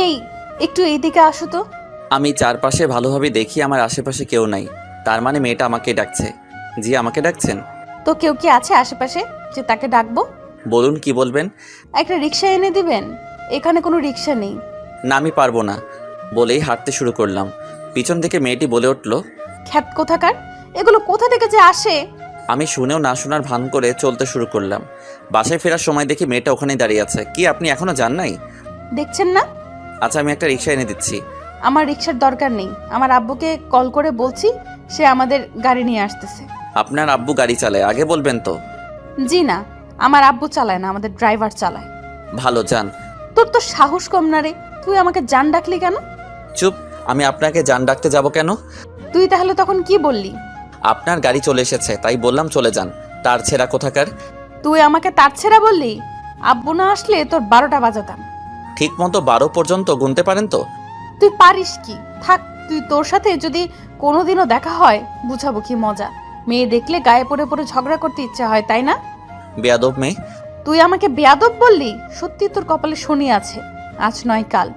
এই একটু এইদিকে আসো তো। আমি চারপাশে ভালোভাবে দেখি আমার আশেপাশে কেউ নাই। তার মানে মেয়েটা আমাকে ডাকছে। জি আমাকে ডাকছেন? তো কেউ কি আছে আশেপাশে যে তাকে ডাকবো? বলুন কি বলবেন? একটা রিক্সা এনে দিবেন? এখানে কোনো রিক্সা নেই। না আমি পারব না। বলেই হাঁটতে শুরু করলাম। পিছন থেকে মেয়েটি বলে উঠল খ্যাত কোথাকার? এগুলো কোথা থেকে যে আসে? আমি শুনেও না শোনার ভান করে চলতে শুরু করলাম। বাসায় ফেরার সময় দেখি মেয়েটা ওখানেই দাঁড়িয়ে আছে। কি আপনি এখনও যান নাই? দেখছেন না? আচ্ছা আমি একটা রিক্সা এনে দিচ্ছি। আমার রিক্সার দরকার নেই। আমার আব্বুকে কল করে বলছি সে আমাদের গাড়ি নিয়ে আসতেছে। আপনার আব্বু গাড়ি চালায় আগে বলবেন তো। জি না আমার আব্বু চালায় না আমাদের ড্রাইভার চালায়। ভালো যান। তোর তো সাহস কম না রে তুই আমাকে জান ডাকলি কেন? চুপ আমি আপনাকে যান ডাকতে যাব কেন? তুই তাহলে তখন কি বললি? আপনার গাড়ি চলে এসেছে তাই বললাম চলে যান। তার ছেঁড়া কোথাকার? তুই আমাকে তার ছেড়া বললি? আব্বু না আসলে তোর বারোটা বাজাতাম। ঠিক মতো বারো পর্যন্ত গুনতে পারেন তো? তুই পারিস কি? থাক তুই তোর সাথে যদি কোনোদিনও দেখা হয় বুঝাবো কি মজা। মেয়ে দেখলে গায়ে পড়ে পড়ে ঝগড়া করতে ইচ্ছা হয় তাই না? বেয়াদব মেয়ে। তুই আমাকে বেয়াদব বললি? সত্যি তোর কপালে শনি আছে। আজ নয় কাল।